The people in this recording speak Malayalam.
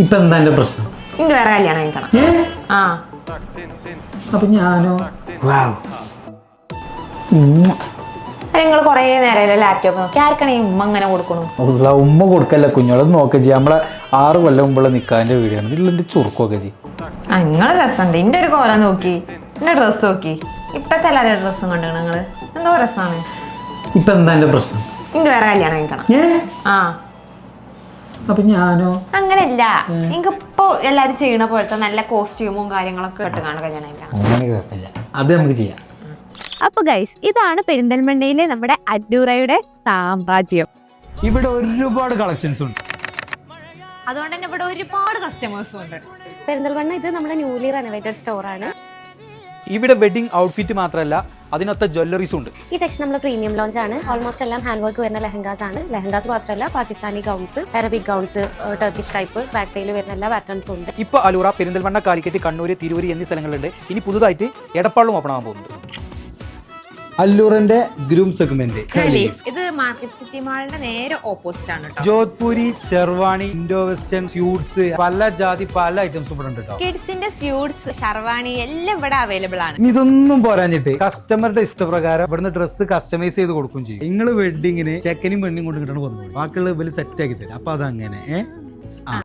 ഇപ്പൊ എന്താ എന്റെ പ്രശ്നം? എനിക്ക് വേറെ കല്യാണം കഴിക്കണം. ഏ? ആ. അപ്പൊ ഞാനോ? വാവ്. നിങ്ങൾ കുറേ നേരം ലാപ്ടോപ്പ് നോക്കി? ആർക്കാണ് ഈ ഉമ്മ അങ്ങനെ കൊടുക്കണു ഉള്ള ഉമ്മ കൊടുക്കല്ല കുഞ്ഞോളത് നോക്കുക ചെയ്യ. നമ്മളെ ആറ് കൊല്ലം മുമ്പുള്ള നിക്കാന്റെ വീടാണ്. എന്റെ ചുറുക്കൊക്കെ ചെയ്യും. അങ്ങനെ രസമുണ്ട്. എന്റെ ഒരു കോല നോക്കി. എന്റെ ഡ്രസ്സ് നോക്കി. ഇപ്പത്തെ ഡ്രസ്സും കണ്ടു നിങ്ങൾ? എന്തോ രസമാണ്. ഇപ്പൊ എന്താ എന്റെ പ്രശ്നം? എനിക്ക് വേറെ കല്യാണം കഴിക്കണം. ഏ? ആ. അപ്പൊ ഞാനോ? അങ്ങനെയല്ല. നിങ്ങൾക്ക് ഇപ്പൊ എല്ലാരും ചെയ്യണ പോലത്തെ നല്ല കോസ്റ്റ്യൂമും കാര്യങ്ങളൊക്കെ ഇട്ട് കാണും കല്യാണം അങ്ങനെ കുഴപ്പമില്ല. അത് നമുക്ക് ചെയ്യാം. അപ്പൊ ഗൈസ് ഇതാണ് പെരിന്തൽമണ്ണയിലെ നമ്മുടെ അഡൂറയുടെ സാമ്രാജ്യം. ഇവിടെ ഒരുപാട് കളക്ഷൻസ് ഉണ്ട്. അതുകൊണ്ട് തന്നെ ഇവിടെ ഒരുപാട് കസ്റ്റമേഴ്സും ഉണ്ട്. പെരിന്തൽമണ്ണ ഇത് നമ്മുടെ ന്യൂലി റെനോവേറ്റഡ് സ്റ്റോർ ആണ്. ഇവിടെ വെഡിങ് ഔട്ട്ഫിറ്റ് മാത്രമല്ല അതിനൊത്ത ജ്വല്ലറീസും ഉണ്ട്. ഈ സെക്ഷൻ നമ്മൾ പ്രീമിയം ലോഞ്ച് ആണ്. ഓൾമോസ്റ്റ് എല്ലാം ഹാൻഡ് വർക്ക് വരുന്ന ലെഹങ്കാസ് ആണ്. ലെഹങ്കാസ് മാത്രമല്ല Pakistani gowns Arabic gowns Turkish type back tail വരുന്ന എല്ലാ പാറ്റേൺസും ഉണ്ട്. ഇപ്പോൾ അലൂറ പെരിന്തൽമണ്ണ കാലിക്കറ്റ് കണ്ണൂർ തിരൂര് എന്നീ സ്ഥലങ്ങളുണ്ട്. ഇനി പുതുതായിട്ട് എടപ്പാളും ഓപ്പൺ ആകാൻ പോകുന്നുണ്ട്. അല്ലൂറിന്റെ ഗ്രൂം സെഗ്മെന്റ്. ഇത് മാർക്കറ്റ് സിറ്റി മാളിന്റെ നേരെ ഓപ്പോസിറ്റ് ആണ് കേട്ടോ Jodhpuri sherwani Indo western suits പല ജാതി പല ഐറ്റംസ് ഇവിടെ ഉണ്ട് കേട്ടോ കിഡ്സിന്റെ സ്യൂട്ട്സ് ഷർവാണി എല്ലാം ഇവിടെ അവൈലബിൾ ആണ്. ഇനി ഇതൊന്നും പോരാഞ്ഞിട്ട് കസ്റ്റമറുടെ ഇഷ്ടപ്രകാരം ഇവിടുന്ന് ഡ്രസ്സ് കസ്റ്റമൈസ് ചെയ്ത് കൊടുക്കും ചെയ്യും. നിങ്ങൾ വെഡിങ്ങിന് ചെക്കനും പെണ്ണും കൊണ്ട് കിട്ടണം വന്നു. ബാക്കിയുള്ള ഇവർ സെറ്റ് ആക്കി തരും. അപ്പൊ അതങ്ങനെ ഏഹ്